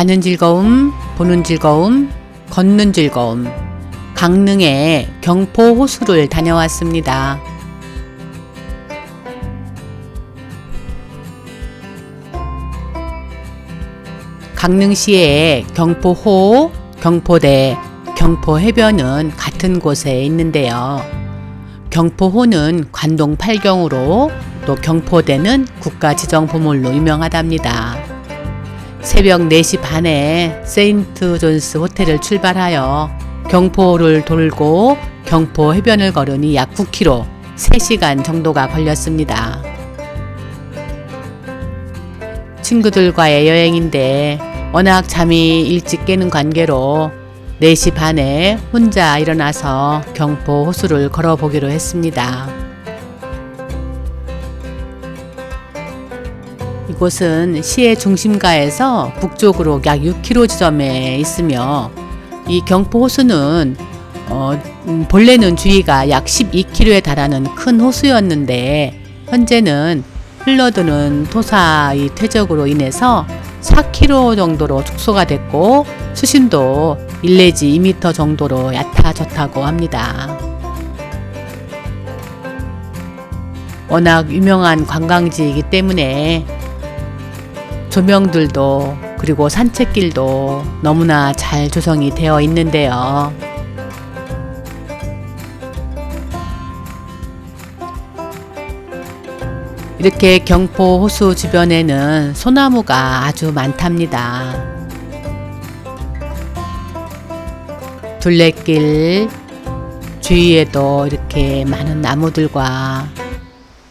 가는 즐거움, 보는 즐거움, 걷는 즐거움. 강릉의 경포 호수를 다녀왔습니다. 강릉시의 경포호, 경포대, 경포해변은 같은 곳에 있는데요. 경포호는 관동 팔경으로 또 경포대는 국가지정 보물로 유명하답니다. 새벽 4시 반에 세인트 존스 호텔을 출발하여 경포를 돌고 경포 해변을 걸으니 약 9km, 3시간 정도가 걸렸습니다. 친구들과의 여행인데 워낙 잠이 일찍 깨는 관계로 4시 반에 혼자 일어나서 경포 호수를 걸어보기로 했습니다. 이곳은 시의 중심가에서 북쪽으로 약 6km 지점에 있으며 이 경포 호수는 어, 음, 본래는 주위가 약 12km에 달하는 큰 호수였는데 현재는 흘러드는 토사의 퇴적으로 인해서 4km 정도로 축소가 됐고 수심도 1 내지 2m 정도로 얕아졌다고 합니다. 워낙 유명한 관광지이기 때문에 조명들도 그리고 산책길도 너무나 잘 조성이 되어 있는데요. 이렇게 경포 호수 주변에는 소나무가 아주 많답니다. 둘레길 주위에도 이렇게 많은 나무들과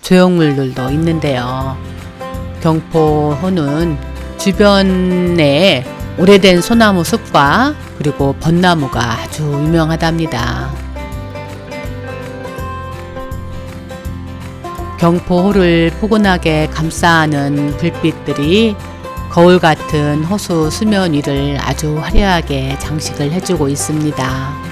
조형물들도 있는데요. 경포호는 주변에 오래된 소나무 숲과 그리고 벚나무가 아주 유명하답니다. 경포호를 포근하게 감싸는 불빛들이 거울 같은 호수 수면 위를 아주 화려하게 장식을 해주고 있습니다.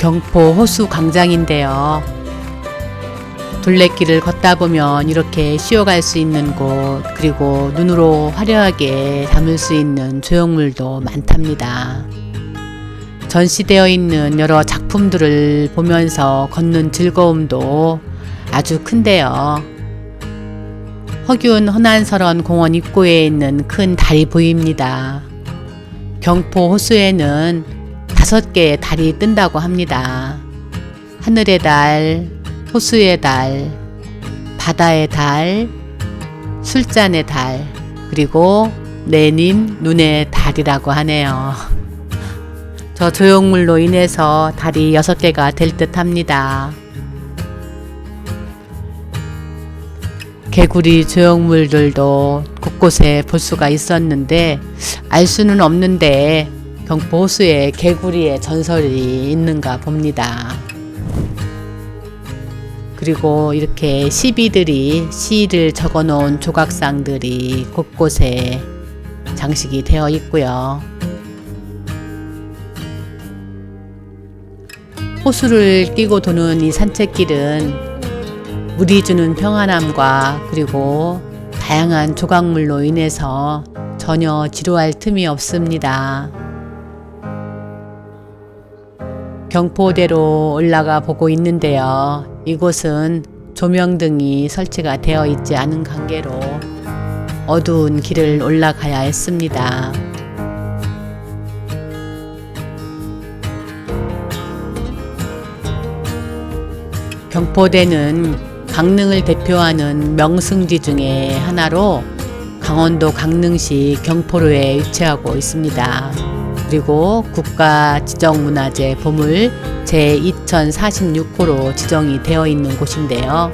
경포 호수 광장인데요. 둘레길을 걷다 보면 이렇게 쉬어갈 수 있는 곳, 그리고 눈으로 화려하게 담을 수 있는 조형물도 많답니다. 전시되어 있는 여러 작품들을 보면서 걷는 즐거움도 아주 큰데요. 허균 허난설원 공원 입구에 있는 큰 달이 보입니다. 경포 호수에는 다섯 개의 달이 뜬다고 합니다. 하늘의 달, 호수의 달, 바다의 달, 술잔의 달, 그리고 내님 눈의 달이라고 하네요. 저 조형물로 인해서 달이 여섯 개가 될 듯 합니다. 개구리 조형물들도 곳곳에 볼 수가 있었는데 알 수는 없는데 경포 호수에 개구리의 전설이 있는가 봅니다. 그리고 이렇게 시비들이 시를 적어 놓은 조각상들이 곳곳에 장식이 되어 있고요. 호수를 끼고 도는 이 산책길은 물이 주는 평안함과 그리고 다양한 조각물로 인해서 전혀 지루할 틈이 없습니다. 경포대로 올라가 보고 있는데요. 이곳은 조명등이 설치가 되어 있지 않은 관계로 어두운 길을 올라가야 했습니다. 경포대는 강릉을 대표하는 명승지 중에 하나로 강원도 강릉시 경포로에 위치하고 있습니다. 그리고 국가 지정문화재 보물 제2046호로 지정이 되어 있는 곳인데요.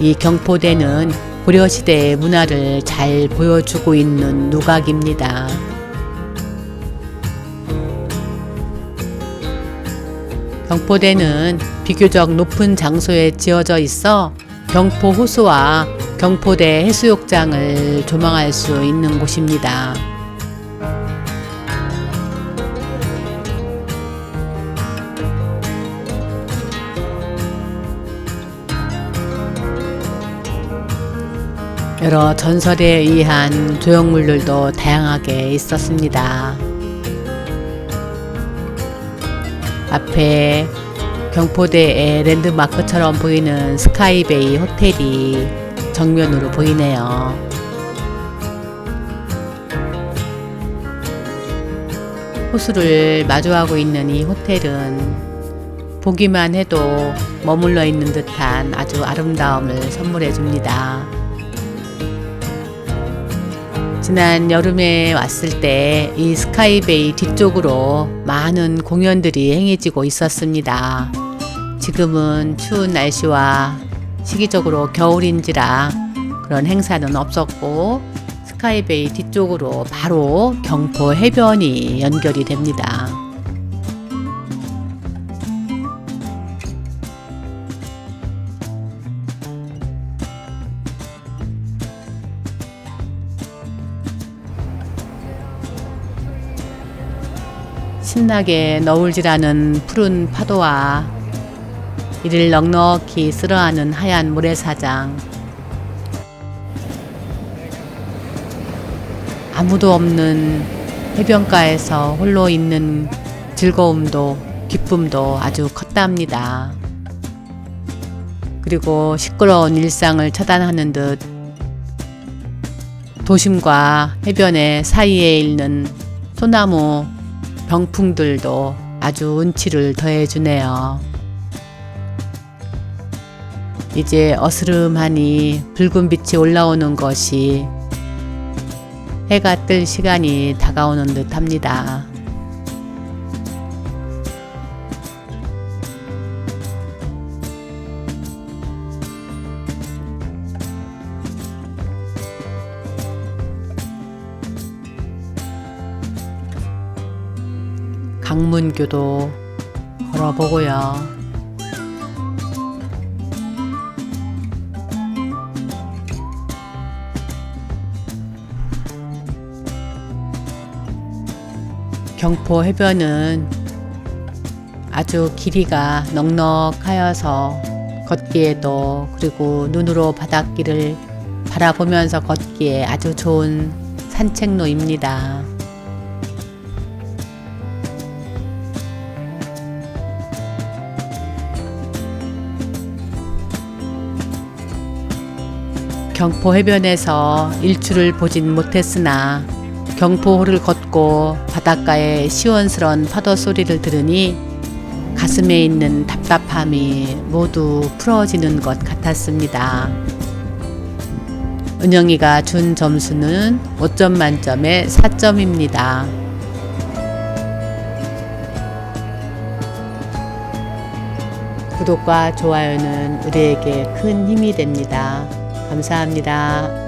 이 경포대는 고려시대의 문화를 잘 보여주고 있는 누각입니다. 경포대는 비교적 높은 장소에 지어져 있어 경포 호수와 경포대 해수욕장을 조망할 수 있는 곳입니다. 여러 전설에 의한 조형물들도 다양하게 있었습니다. 앞에 경포대의 랜드마크처럼 보이는 스카이베이 호텔이 정면으로 보이네요. 호수를 마주하고 있는 이 호텔은 보기만 해도 머물러 있는 듯한 아주 아름다움을 선물해 줍니다. 지난 여름에 왔을 때 이 스카이베이 뒤쪽으로 많은 공연들이 행해지고 있었습니다. 지금은 추운 날씨와 시기적으로 겨울인지라 그런 행사는 없었고 스카이베이 뒤쪽으로 바로 경포 해변이 연결이 됩니다. 신나게 너울질하는 푸른 파도와 이를 넉넉히 쓸어하는 하얀 모래사장 아무도 없는 해변가에서 홀로 있는 즐거움도 기쁨도 아주 컸답니다. 그리고 시끄러운 일상을 차단하는 듯 도심과 해변의 사이에 있는 소나무 병풍들도 아주 운치를 더해주네요. 이제 어스름하니 붉은 빛이 올라오는 것이 해가 뜰 시간이 다가오는 듯 합니다. 강문교도 걸어보고요. 경포 해변은 아주 길이가 넉넉하여서 걷기에도 그리고 눈으로 바닷길을 바라보면서 걷기에 아주 좋은 산책로입니다. 경포 해변에서 일출을 보진 못했으나 경포호를 걷고 바닷가의 시원스런 파도 소리를 들으니 가슴에 있는 답답함이 모두 풀어지는 것 같았습니다. 은영이가 준 점수는 5점 만점에 4점입니다. 구독과 좋아요는 우리에게 큰 힘이 됩니다. 감사합니다.